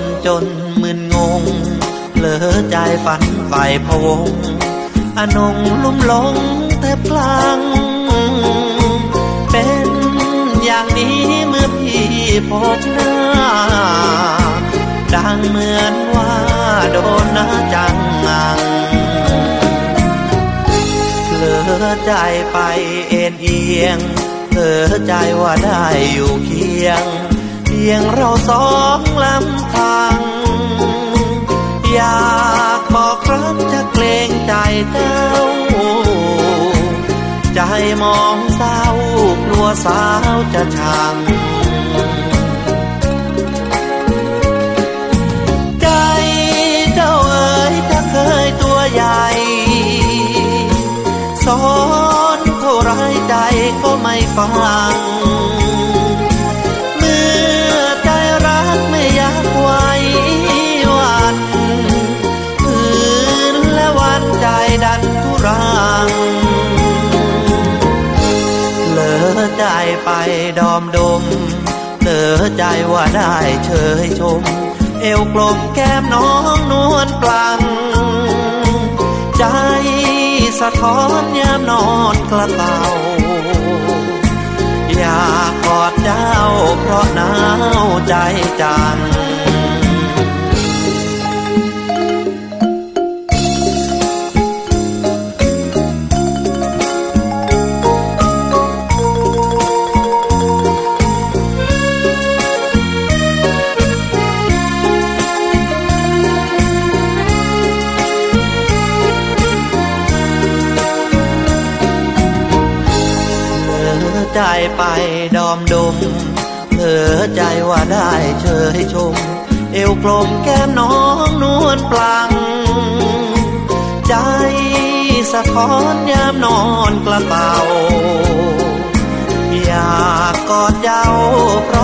นจนมึนงงเหลอใจฝันไฟพวงอนงลุ่มหลงแทบพลังเป็นอย่างนี้เมื่อพี่พบหน้า ดังเหมือนว่าโดนนาจังงังเหลอใจไปเอ็นเอียงเหลอใจว่าได้อยู่เคียง ยงเราสองลำพัง อยากบอกรักจะเกรงใจเจ้า ใจมองเศร้ากลัวสาวจะชัง ใจเจ้าเอ๋ยถ้าเคยตัวใหญ่สอนเท่าไรใจก็ไม่ฟัง ไปดอมดมเหลอใจว่าได้เชยชม เอวกลมแก้มน้องนวลปลัง ใจสะท้อนยามนอนกระเตาอยากกอดเจ้าเพราะหนาวใจจัง ใจไปดอมดมเผลอใจว่าได้เชยชม เอวกลมแก้มน้องนวลปลัง ใจสะท้อนยามนอนกระเป๋า อยากกอดเจ้าเพราะหนาว